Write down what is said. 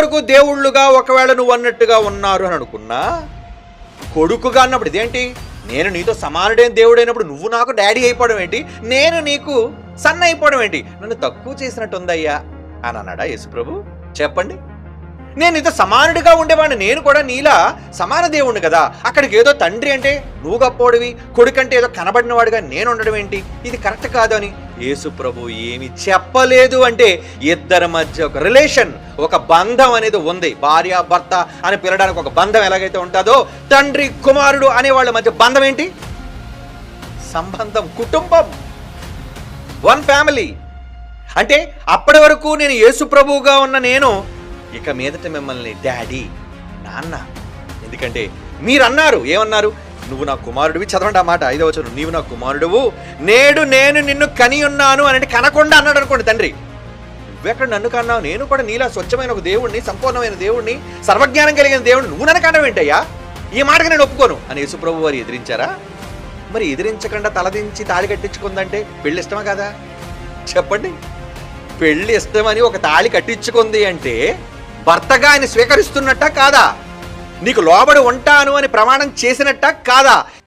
వరకు దేవుళ్ళుగా ఒకవేళ నువ్వు అన్నట్టుగా ఉన్నారు అని అనుకున్నా కొడుకుగా అన్నప్పుడు ఇదేంటి? నేను నీతో సమానుడైన దేవుడైనప్పుడు నువ్వు నాకు డాడీ అయిపోవడం ఏంటి? నేను నీకు సన్న అయిపోవడం ఏంటి? నన్ను తక్కువ చేసినట్టుందయ్యా అని అన్నాడా యేసుప్రభు? చెప్పండి. నేను నీతో సమానుడిగా ఉండేవాడిని నేను కూడా నీలా సమాన దేవుణ్ణి కదా. అక్కడికి ఏదో తండ్రి అంటే నువ్వు గప్పోడివి కొడుకంటే ఏదో కనబడినవాడిగా నేను ఉండడం ఏంటి? ఇది కరెక్ట్ కాదు అని యేసు ప్రభు ఏమి చెప్పలేదు అంటే ఇద్దరి మధ్య ఒక రిలేషన్ ఒక బంధం అనేది ఉంది. భార్య భర్త అని పిలడానికి ఒక బంధం ఎలాగైతే ఉంటుందో తండ్రి కుమారుడు అనే వాళ్ళ మధ్య బంధం ఏంటి? సంబంధం కుటుంబం. వన్ ఫ్యామిలీ అంటే అప్పటి వరకు నేను యేసు ప్రభువుగా ఉన్న నేను ఇక మీదట మిమ్మల్ని డాడీ నాన్న ఎందుకంటే మీరు అన్నారు ఏమన్నారు? నువ్వు నా కుమారుడివి చదవండి ఆ మాట. ఐదో వచనం. నీవు నా కుమారుడువు నేడు నేను నిన్ను కని ఉన్నాను అని కనకుండా అన్నాడు అనుకోండి తండ్రి. నువ్వెక్కడ నన్ను కన్నావు? నేను కూడా నీలా స్వచ్ఛమైన ఒక దేవుణ్ణి సంపూర్ణమైన దేవుణ్ణి సర్వజ్ఞానం కలిగిన దేవుడిని నువ్వు నన్ను కన్నావు ఏంటయ్యా ఈ మాటకి నేను ఒప్పుకోను. అని యేసుప్రభు వారు ఎదిరించారా? మరి ఎదిరించకుండా తలదించి తాళి కట్టించుకుందంటే పెళ్ళి ఇష్టమా కదా? చెప్పండి. పెళ్ళి ఇష్టమని ఒక తాళి కట్టించుకుంది అంటే భర్తగా ఆయన స్వీకరిస్తున్నట్ట కాదా? నీకు లోబడి ఉంటాను అని ప్రమాణం చేసినట్ట కాదా?